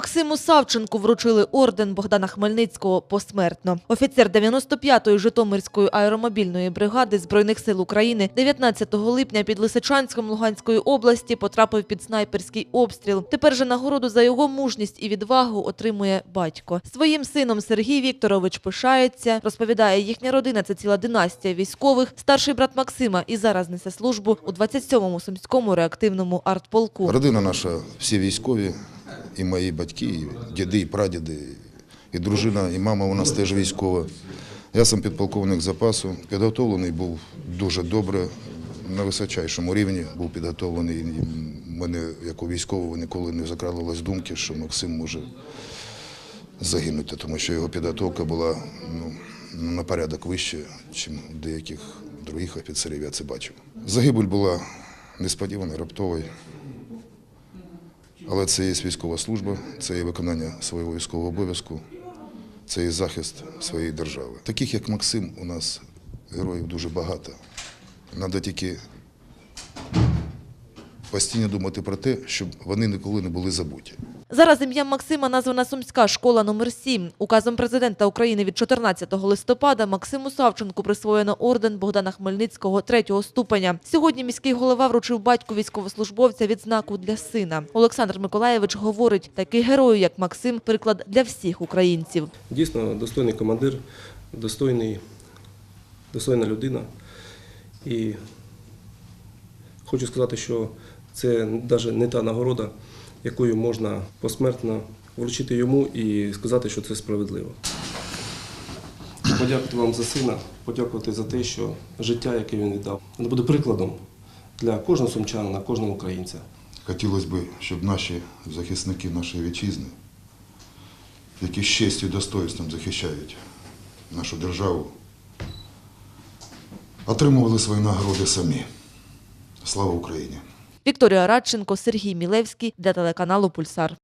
Максиму Савченку вручили орден Богдана Хмельницького посмертно. Офіцер 95-ї Житомирської аеромобільної бригади Збройних сил України 19 липня під Лисичанськом Луганської області потрапив під снайперський обстріл. Тепер же нагороду за його мужність і відвагу отримує батько. Своїм сином Сергій Вікторович пишається. Розповідає, їхня родина це ціла династія військових. Старший брат Максима і зараз несе службу у 27-му сумському реактивному артполку. Родина наша всі військові, і мої батьки, і діди, і прадіди, і дружина, і мама у нас теж військова. Я сам підполковник запасу, підготовлений був дуже добре, на височайшому рівні був підготовлений. І Мене, як у військового, ніколи не закрадувалось думки, що Максим може загинути, тому що його підготовка була ну, на порядок вище, ніж у деяких других офіцерів, я це бачив. Загибель була несподівана, раптовою. Але це є військова служба, це є виконання свого військового обов'язку, це є захист своєї держави. Таких, як Максим, у нас героїв дуже багато. Треба тільки постійно думати про те, щоб вони ніколи не були забуті. Зараз ім'ям Максима названа Сумська школа номер 7 Указом президента України від 14 листопада Максиму Савченку присвоєно орден Богдана Хмельницького третього ступеня. Сьогодні міський голова вручив батьку військовослужбовця відзнаку для сина. Олександр Миколаєвич говорить, такий герой, як Максим, приклад для всіх українців. Дійсно достойний командир, достойний, достойна людина. І хочу сказати, що це навіть не та нагорода, якою можна посмертно вручити йому і сказати, що це справедливо. Подякувати вам за сина, подякувати за те, що життя, яке він віддав, буде прикладом для кожного сумчанина, кожного українця. Хотілося б, щоб наші захисники нашої вітчизни, які з честю і достоинством захищають нашу державу, отримували свої нагороди самі. Слава Україні! Вікторія Радченко, Сергій Мілевський для телеканалу Пульсар.